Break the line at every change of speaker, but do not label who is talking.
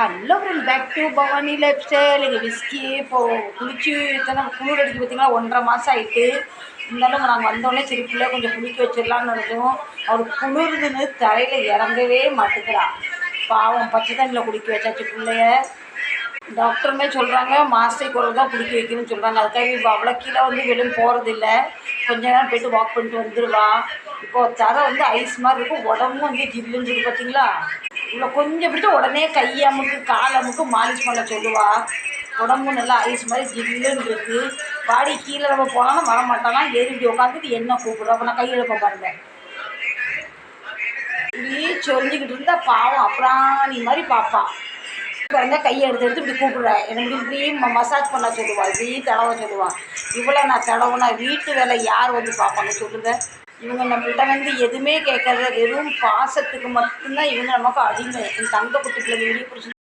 Hello friend back to Bhavani lifestyle எங்கள் விஸ்கி இப்போது குளிச்சு இத்தனை குளிர் அடிக்க பார்த்தீங்களா ஒன்றரை மாதம் ஆகிட்டு இருந்தாலும் நாங்கள் வந்தோடனே சரி பிள்ளை கொஞ்சம் குளிக்க வச்சிடலான்னு இருந்தோம் அவருக்கு குளிர்துன்னு தரையில் இறங்கவே மாட்டேங்கிறா. பாவம் பச்சை தண்ணியில் குளிக்க வச்சாச்சு பிள்ளைய. டாக்டருமே சொல்கிறாங்க மாதத்துக்கு ஒரு தான் குளிக்க வைக்கணும்னு சொல்கிறாங்க அதுக்காக இப்போ அவ்வளோ கீழே வந்து வெளியும் போகிறதில்ல கொஞ்ச நேரம் போயிட்டு வாக் பண்ணிட்டு வந்துடுவா இப்போது தரை வந்து ஐஸ் மாதிரி இருக்கும். உடம்பும் வந்து ஜில்லுன்னு சொல்லி பார்த்தீங்களா இவ்வளோ கொஞ்சம் பிடிச்சா உடனே கை அமுக்கு கால் அமுக்கு மாலிஷ் பண்ண சொல்லுவா. உடம்பு நல்லா ஐஸ் மாதிரி ஜில்லுன்னு இருக்கு. பாடி கீழே நம்ம போனாலும் வர மாட்டானா ஏறி உட்காந்துட்டு என்ன கூப்பிடுறோம் அப்போ நான் கையெழுப்ப பாருங்க. இப்படி சொல்லிக்கிட்டு இருந்தா பாவம். அப்புறாணி மாதிரி பார்ப்பான் பாருங்க கையை எடுத்து எடுத்து இப்படி கூப்பிடுறேன் எனக்கு இப்படி மசாஜ் பண்ண சொல்லுவா. இப்படி தடவை சொல்லுவான் இவ்வளோ நான் தடவுனா வீட்டு வேலை யார் வந்து பார்ப்பாங்க சொல்லுங்க. இவங்க நம்மகிட்ட வந்து எதுவுமே கேட்கறது வெறும் பாசத்துக்கு மட்டும்தான் இவங்க நமக்கு அடிமை. என் தங்க குட்டி பிள்ளைங்க வெளியே பிடிச்சி